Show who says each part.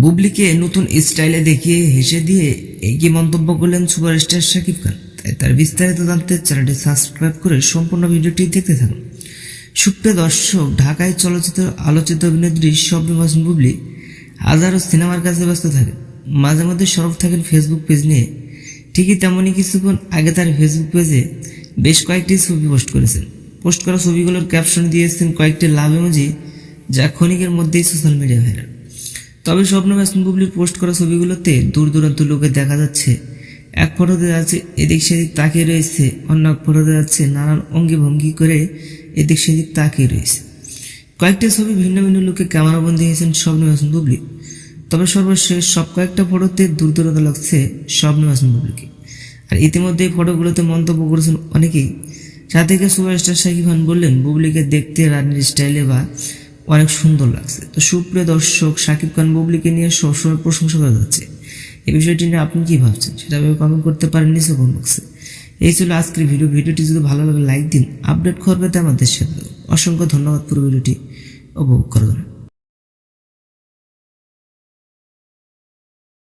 Speaker 1: বুবলিকে নতুন স্টাইলে দেখিয়ে হেসে দিয়ে এগিয়ে মন্তব্য করলেন সুপারস্টার শাকিব খান। তাই তার বিস্তারিত জানতে চ্যানেলটি সাবস্ক্রাইব করে সম্পূর্ণ ভিডিওটি দেখতে থাকুন। সুপ্রিয় দর্শক, ঢাকায় চলচ্চিত্র আলোচিত অভিনেত্রী মাসুম বুবলি হাজারো সিনেমার কাছে ব্যস্ত থাকেন। মাঝে মধ্যে সরব থাকেন ফেসবুক পেজ নিয়ে। ঠিকই তেমনই কিছুক্ষণ আগে তার ফেসবুক পেজে বেশ কয়েকটি ছবি পোস্ট করেছেন। পোস্ট করা ছবিগুলোর ক্যাপশন দিয়েছেন কয়েকটি লাভ ইমোজি যা ক্ষণিকের মধ্যেই সোশ্যাল মিডিয়া ভাইরাল তবে স্বপ্ন মাসুম বুবলির পোস্ট করা ছবিগুলোতে দূর দূরান্ত লোকে দেখা যাচ্ছে। এক ফটোতে যাচ্ছে এদিক সেদিক তাকিয়ে রয়েছে। অন্য এক ফটোতে যাচ্ছে নানান অঙ্গি ভঙ্গি করে এদিক সেদিক তাকিয়ে রয়েছে। কয়েকটি ছবি ভিন্ন ভিন্ন লোকে ক্যামেরাবন্দি হয়েছেন স্বপ্ন মাসুম বুবলি। তবে সর্বশেষ সব কয়েকটা ফটোতে দূর দূরান্ত লাগছে স্বপ্ন মাসুম বুবলিকে। আর ইতিমধ্যে এই ফটোগুলোতে মন্তব্য করেছেন অনেকেই। সাথে সুপারস্টার শাকিব খান বললেন, বুবলিকে দেখতে রানীর স্টাইলে বা অনেক সুন্দর লাগছে। তো সুপ্রিয় দর্শক, সাকিব খান বুবলিকে নিয়ে সবসময় প্রশংসা করা যাচ্ছে। এই বিষয়টি নিয়ে আপনি কী ভাবছেন? সেটা ভেবে কমেন্ট করতে পারেন নিচে বক্সে এই ছিল আজকের ভিডিও ভিডিওটি যদি ভালো লাগে লাইক দিন। আপডেট করবে আমাদের সাথে অসংখ্য ধন্যবাদ পুরো ভিডিওটি উপভোগ করবেন